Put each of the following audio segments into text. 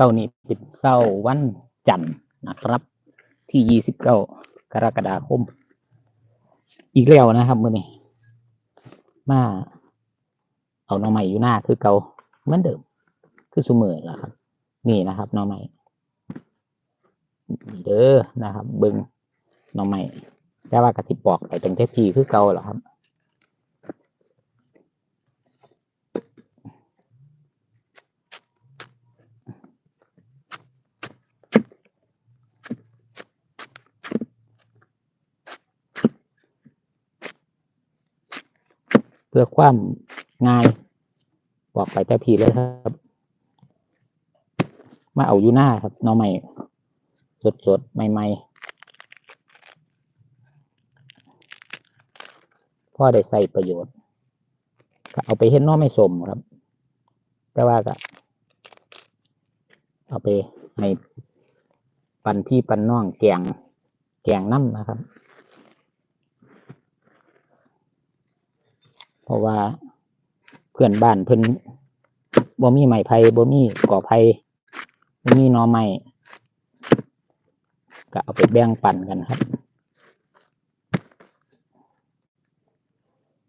เก้านี้เป็นเก้าวันจันทร์นะครับ ที่ยี่สิบเก้ากรกฎาคม อีกแล้วนะครับมื่อนี้มาเอาหน่อใหม่อยู่หน้าคือเก่าเหมือนเดิม คือสุเมอแล้วครับ นี่นะครับหน่อใหม่นี่เด้อนะครับ เบิงหน่อใหม่แต่ว่ากระสิบปอกไปตรงเทพีคือเก่าเหรอครับ เพื่อความง่ายบอกไปแต่พีเลยครับ มาเอาอยู่หน้าครับน้องใหม่สดสดๆใหม่ๆพ่อได้ใส่ประโยชน์ก็เอาไปเห็นน้องไม่สมครับ แต่ว่าก็เอาไปให้ปันพี่ปันน้องแกงแกงน้ำนะครับ เพ ราะว่าเพื่อนบ้านเพิ่นบ่มีไม้ไผ่บ่มีก่อไผ่บ่มีนอไม้ก็เอาไปแบ่งปันกันครับ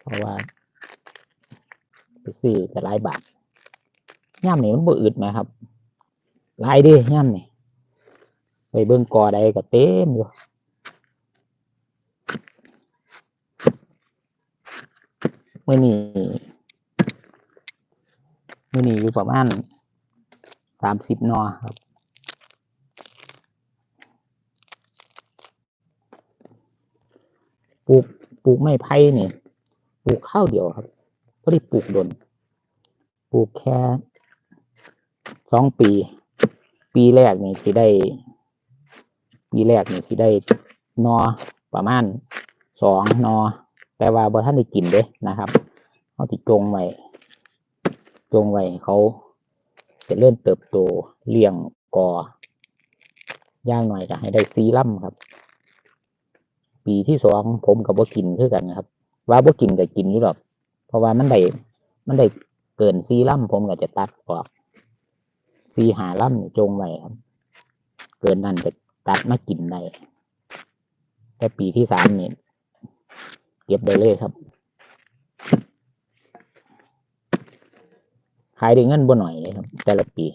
เพราะว่าไปซื้อแต่หลายบาทย่ามนี่มันบ่อึดนะครับหลายดิย่ามนี่ไปเบิ่งกอใดก็เต็มอยู่ มื่อนี้มื่อนี้อยู่ประมาณสามสิบนอครับปลูกปลูกไม้ไผ่เนี่ยปลูกข้าวเดียวครับก็ได้ปลูกดนปลูกแค่สองปี ปีแรกนี่สิได้ ปีแรกนี่สิได้นอประมาณสองนอ แต่ว่าบ่ท่านได้กินเด้นะครับเขาติดจงไว้จงไว้เขาจะเริ่มเติบโตเลี้ยงกอย่างหน่อยก็ให้ได้ซีล่ำครับ ปีที่สองผมกับบ่กินคือกันนะครับ ว่าบ่กินก็กินอยู่หรอกเพราะว่ามันได้มันได้เกินซีล่ำผมก็จะตัดออกซีหาล่ำจงไว้ครับ เกินนั้นจะตัดมากินได้แต่ปีที่สามนี่ เก็บได้เลยครับขายได้เงินบ่หน่อยเลยครับ แต่ละปี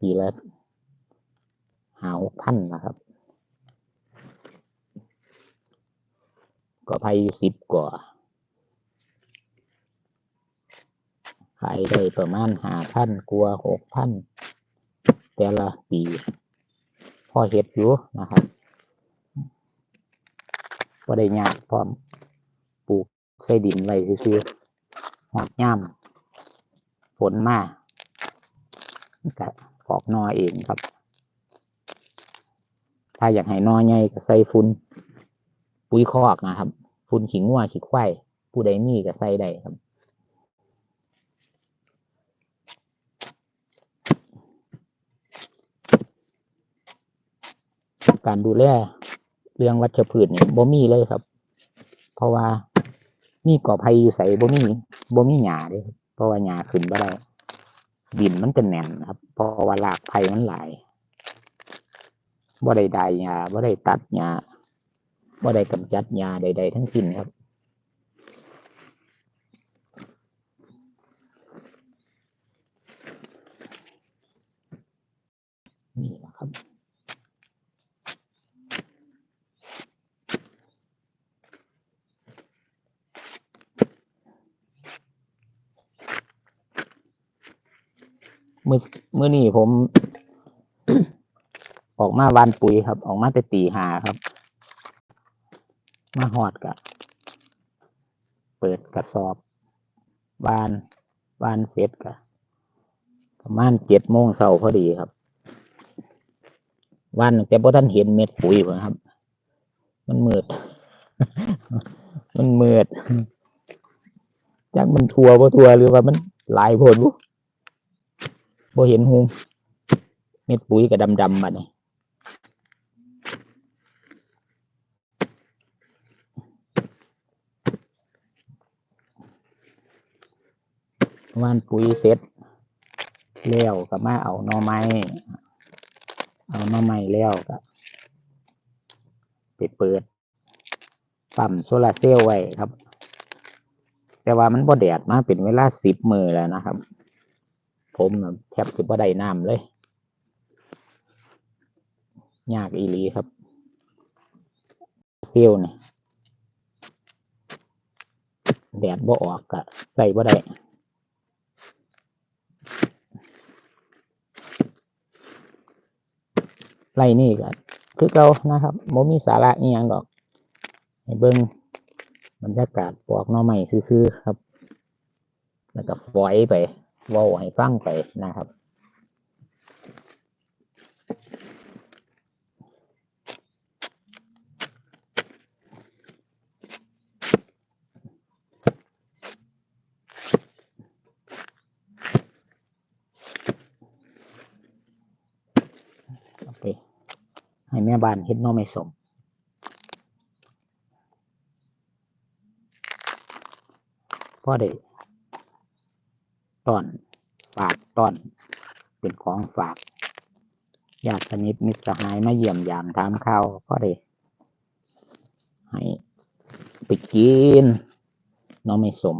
ปีละหาหกพันนะครับ ก็พายอยู่สิบกว่าขายได้ประมาณหาพันกว่าหกพันแต่ละปี พอเฮ็ดอยู่นะครับ ก็ได้ยากพร้อมปลูกใส่ดินไว้ซื่อๆหอดย่ำฝนมาก็ออกนอเองครับ ถ้าอยากให้นอใหญ่ก็ใส่ฝุ่นปุ๋ยคอกนะครับฝุ่นขิงงัวขี้ควายผู้ใดมีก็ใส่ได้ครับการดูแล เรื่องวัชพืชนี่บ่มีเลยครับ เพราะว่ามีก่อภัยอยู่ใส่บ่มีบ่มีหญ้าเด้ครับเพราะว่าหญ้าขึ้นบ่ได้ดินมันจะแน่นครับ เพราะว่ารากไผ่มันหลายบ่ได้ดายหญ้าบ่ได้ตัดหญ้าบ่ได้กำจัดหญ้าใด ๆ ทั้งสิ้นครับนี่นะครับ มื่อมื่อนี้ผม ออกมาวานปุ๋ยครับ ออกมาแต่ตีหาครับ มาหอดกะเปิดกระสอบวานวานเสร็จกะประมาณเจ็ดโมงเช้าพอดีครับวานแต่พอท่านเห็นเม็ดปุ๋ยผมครับ มันมืด มันมืดจักมันทัวบ่ทัวหรือว่ามันหลายโพดบุ บ่เห็นหูเม็ดปุ๋ยก็ดำๆบัดนี้ว่านปุ๋ยเสร็จแล้วก็มาเอาหน่อไม้ เอาหน่อไม้แล้วก็ไปเปิดปั๊มโซลาร์เซลล์ไว้ครับ แต่ว่ามันบ่แดดมาเป็นเวลาสิบมือแล้วนะครับ ผมแทบจะบ่ได้น้ำเลย ยากอีหลีครับเซลล์เนี่ยแดดบ่ออกก็ใส่บ่ได้ไรนี่ก็คือเก่านะครับบ่มีสาระอีหยังดอกเบิ่งบรรยากาศปอกหน่อไม้ซื่อๆครับ แล้วก็ฝอยไป ว้าให้ฟังไปนะครับ ให้แม่บ้านเฮ็ดน่อไม้สมพ่อได้ ตอน ฝากตอน เป็นของฝากญาติสนิทมิตรสหายมาเยี่ยมยามถามข่าวพ่อได้ให้ไปกินน้องไม่สม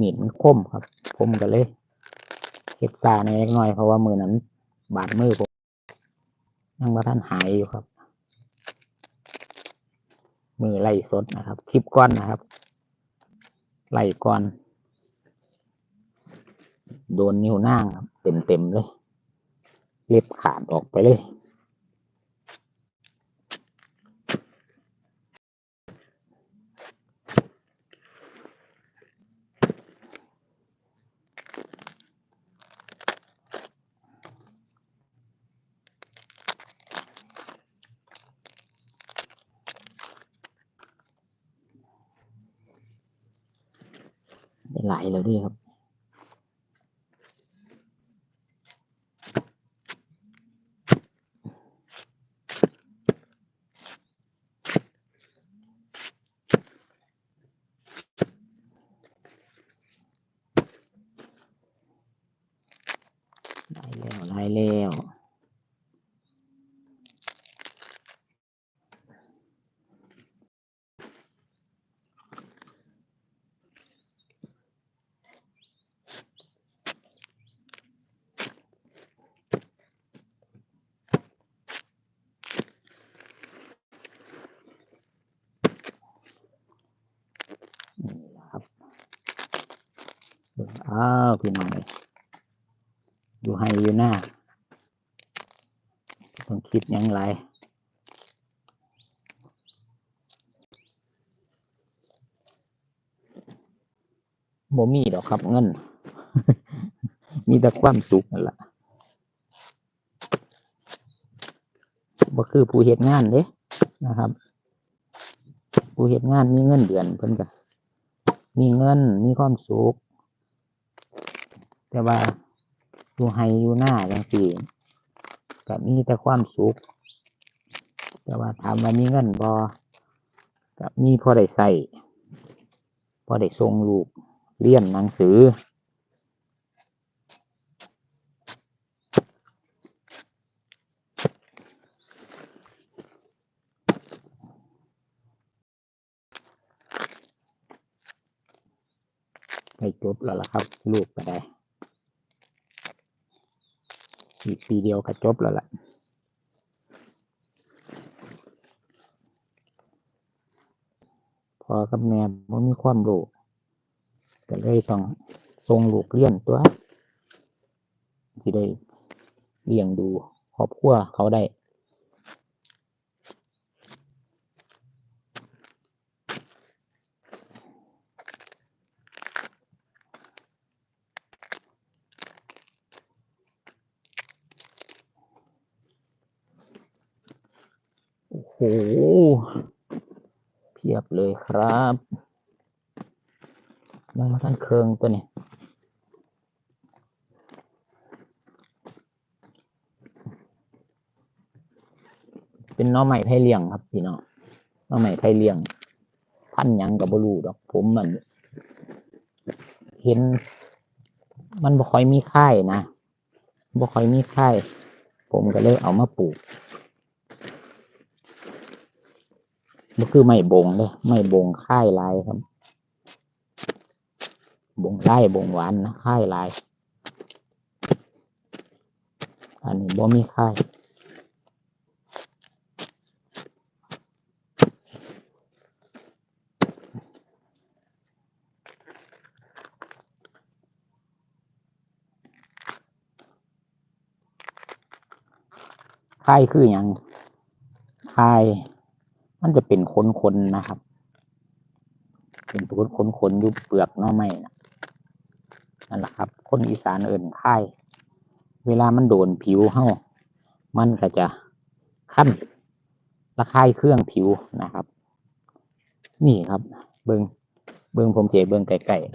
มีดมันคมครับผมก็เลย เก็บซาในเล็กน้อยเพราะว่ามือนั้น บาดมือผมยังมาท่านหายอยู่ครับ มือไล่สดนะครับ คลิปก้อนนะครับไล่ก้อน โดนนิ้วนางครับเต็มเต็มเลย เล็บขาดออกไปเลย ไหลายแล้วด้วยครับ ได้แล้วได้แล้ว นี่แหละครับเบิ่ง อ้าวพี่น้องเลยอยู่ให้อยู่หน้าต้องคิดยังไรบ่มีดอกครับเงิน มีแต่ความสุขนั่นแหละบ่คือผู้เฮ็ดงานเด้นะครับ ผู้เฮ็ดงานมีเงินเดือนเพิ่นก็มีเงินมีความสุข แต่ว่าอยู่ให้อยู่หน้าจังซี่ก็มีแต่ความสุข แต่ว่าถามว่ามีเงินบ่ก็มีพอได้ใช้พอได้ส่งลูกเรียนหนังสือ ไปจบแล้วล่ะครับ ลูกก็ได้ อีก ปีเดียวก็จบแล้วล่ะพอกับแม่บ่มีความรู้ก็เลยต้องส่งลูกเรียนตัวสิได้เลี้ยงดูครอบครัวเขาได้ โหเพียบเลยครับยังมาทั้งเครื่องตัวนี้เป็นน้องใหม่ไทยเลี้ยงครับพี่น้องน้องใหม่ไทยเลี้ยง พันยังกับบลูดอก ผมมัน เห็น มันบ่ค่อยมีค่านะบ่ค่อยมีไข่ผมก็เลยเอามาปลูก มันคือไม่บงเลยไม่บงค่ายลายครับ บงได้บงหวานนะค่ายลาย อันนี้บ่มีค่ายค่ายคืออย่างค่าย มันจะเป็นขนๆนะครับ เป็นขนขนขนๆอยู่เปลือกน่อไม้นะนั่นแหละครับ คนอีสานเอิ่นค่าย เวลามันโดนผิวเฮ้ามันก็จะขั้นระคายเครื่องผิวนะครับ นี่ครับ เบิงเบิงผมเจเบิงไก่ๆ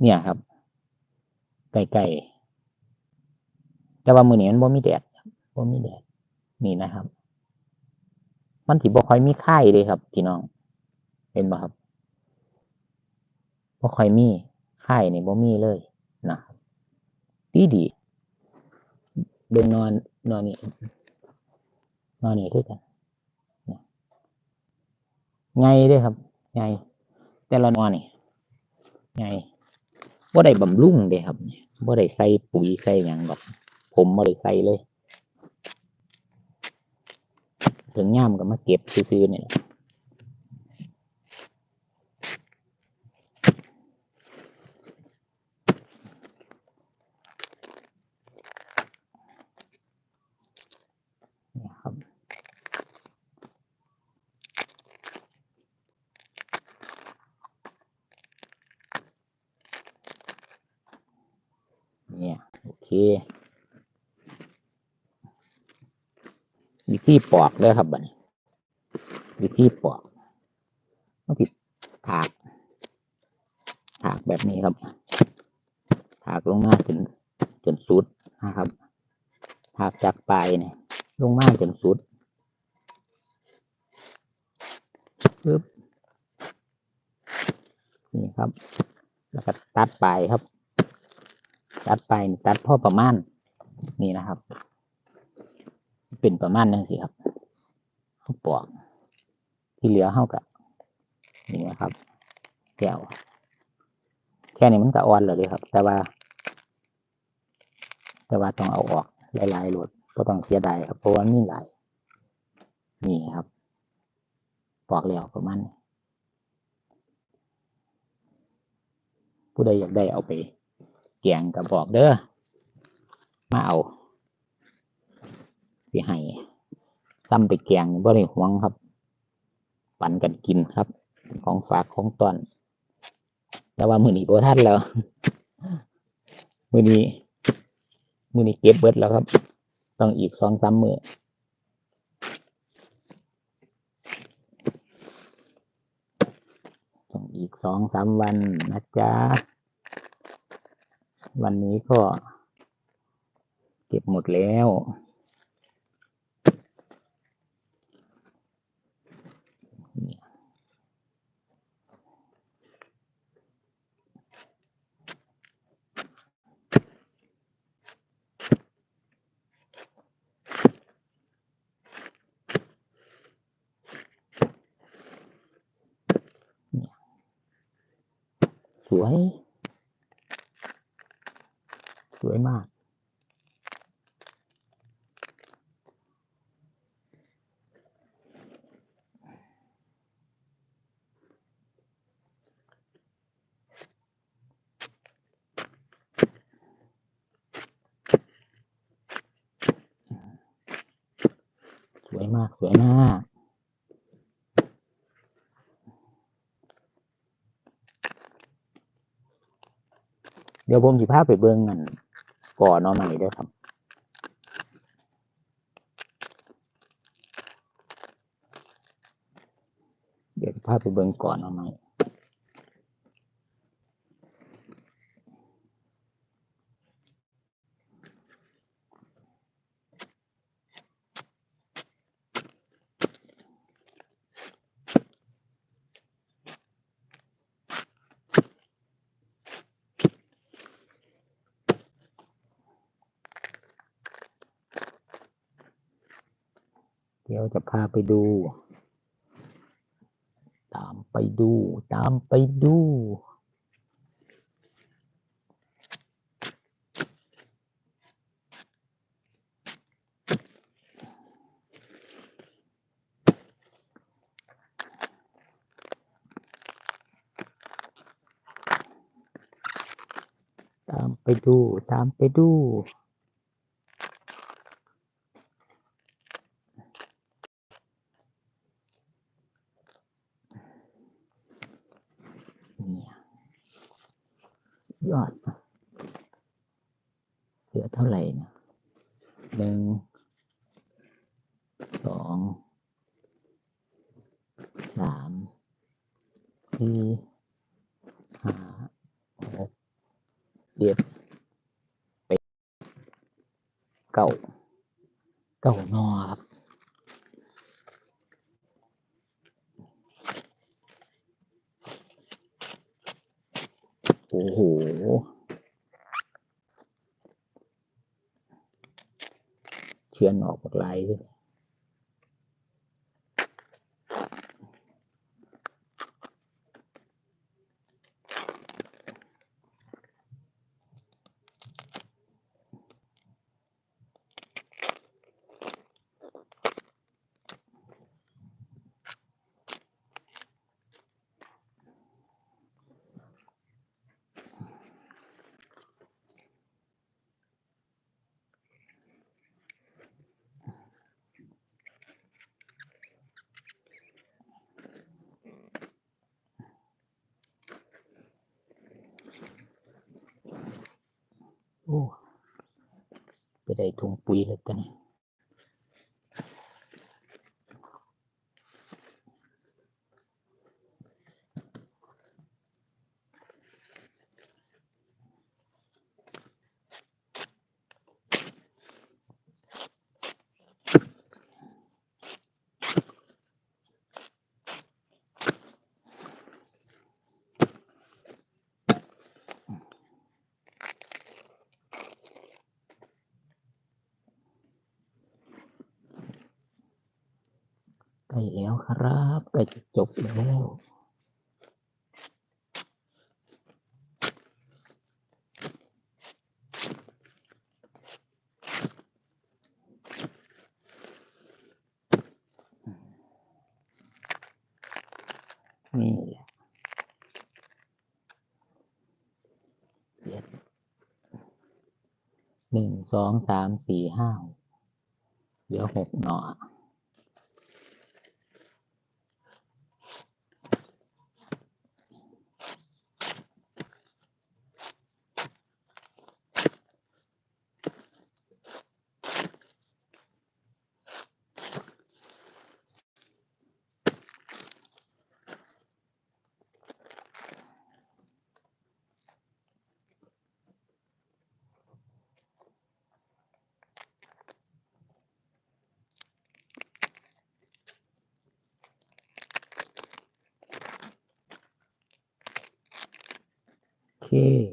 เนี่ยครับ ไก่ๆแต่ว่ามือนี้มันบ่มีแดดครับบ่มีแดด นี่นะครับ มันสิบ่ค่อยมีไข่เลยครับพี่น้อง เห็นบ่ครับบ่ค่อยมีไข่นี่บ่มีเลยนะดีดีเบิ่งนอนนอนนี่นอนนี่คือกันไงเด้อครับไงแต่ละนอนนี่ไงบ่ได้บำรุงเด้ครับบ่ได้ใส่ปุ๋ยใส่หยังดอกผมบ่ได้ใส่เลย ถึงย่ามก็มาเก็บซื้อๆเนี่ยแหละเนี่ยครับ เนี่ย โอเค วิ ธีปอกเลยครับบัดนี้วิธีปอกต้องติดถาก ถากแบบนี้ครับ ถากลงมาจนจนสุดนะครับ ถากจากปลายเนี่ยลงมาจนสุดปึ๊บนี่ครับ แล้วก็ตัดปลายครับ ตัดปลายตัดพ่อประมาณนี่นะครับ เป็นประมาณนั้นสิครับเขาปอกที่เหลือเขากับนี่นะครับแก้วแค่นี้มันก็อ่อนเลยเด้ครับ แต่ว่า แต่ว่าต้องเอาออกหลายๆโหลดก็ต้องเสียดายครับเพราะว่ามีหลายนี่ครับปอกแล้วประมาณผู้ใดอยากได้เอาไปแกงก็บอกเด้อมาเอา สิให้ซ้ำไปแกงบ่ได้หวงครับ ปันกันกินครับ ของฝากของตอน แต่ว่ามือนี้โบทันแล้ว มือนี้ มือนี้เก็บเบิดแล้วครับ ต้องอีกสองสามมือต้องอีกสองสามวันนะจ๊ะ วันนี้ก็ เก็บหมดแล้ว สวย สวยมาก ส วยมาก สวยมากเดี๋ยวผมสิพาไปเบิ่งกันก่อนนาะใหม่ด้อครับ เดี๋ยวสิพาไปเบิ่งก่อนนอนใหม่ เดี๋ยวจะพาไปดู ตามไปดู ตามไปดู ตามไปดู ตามไปดู เนี่ย ยอด เหลือเท่าไหร่เนะหนึ่งสองสามสี่ห้าหกเจ็ดแปดเก้าเก้าน้อครับ โอ้โห เชียนออกหมดลายเลย โอ้ ไปได้ถุงปุ๋ยแล้วกันย แล้วครับใกล้จะจบแล้วนี่หละเจ็ดหนึ่งสองสามสี่ห้าเหลือหกหน่อ Okay.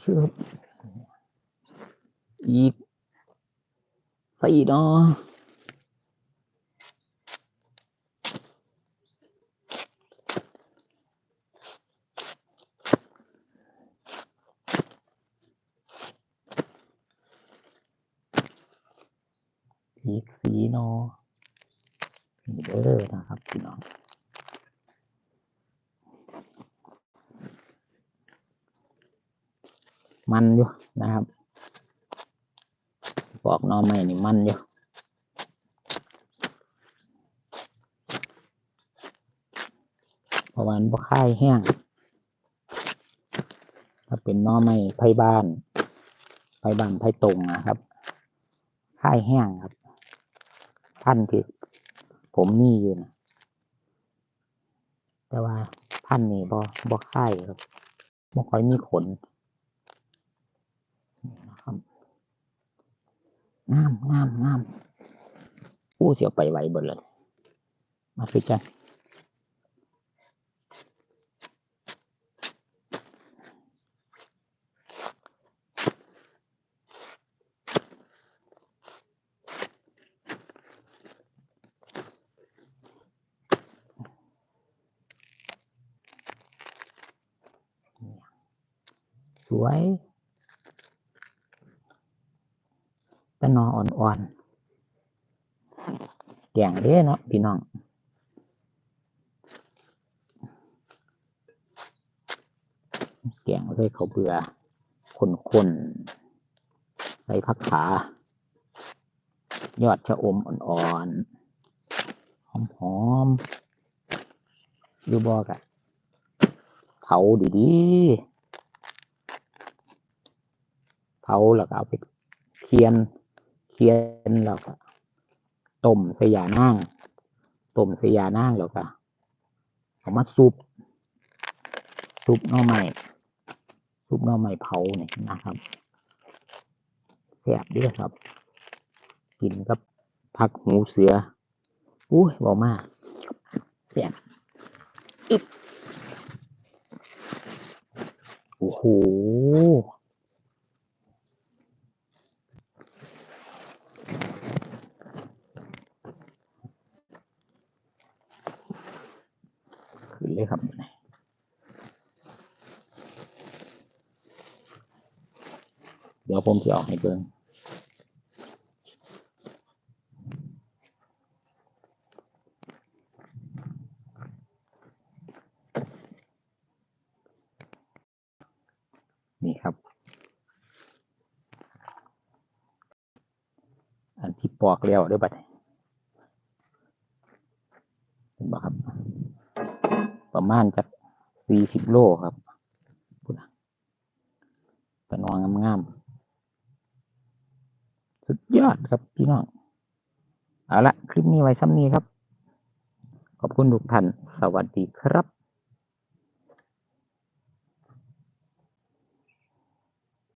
โอเคชึบอีกสี่เนาะอีกสีเนาะนี่เด้อนะครับพี่น้อง มันอยู่นะครับปอกหนอใหม่นี่มันอยู่ ราะว่ามันบ่ค่ายแห้งถ้าเป็นน่อไม้ไผ่บ้านไผ่บ้านไผ่ตรงนะครับค่ายแห้งครับพันที่ผมมีอยู่นะแต่ว่าพันนี้บ่บ่ค่ายครับบ่ค่อยมีขนนี่นะครับงามงามงามอู้เสียวไปไหวเบิดเลยมาคือจันส วยต่หนออ่อนๆแกงเด้เนาะพี่น้องแกงเลยเขาเบื่อคนๆใส่ผักขายอดชะอมอ่อนๆ หอมๆอยู่บอกอะเผาดีๆ เผาแล้วก็เอาไปเคียนเคียนแล้วก็ต้มสยานั่งต้มสยานั่งแล้วก็เอามาซุปซุปหน่อไม้ซุปหน่อไม้เผาเนี่ยนะครับแซ่บด้วยครับ กินกับผักหูเสืออุ้ยบอกมาแซ่บอึบโอ้โห ขึ้นเลยครับเดี๋ยวผมจะออกให้เบิ่งนี่ครับ อันที่ปอกแล้วด้วยบัดนี้เห็นบ่ครับ ประ มาณจักสี่สิบโลครับพูดนะเป็นองงามๆสุดยอดครับพี่น้อง เอาละคลิปนี้ไว้ซ้ำนี้ครับ ขอบคุณทุกท่าน สวัสดีครับ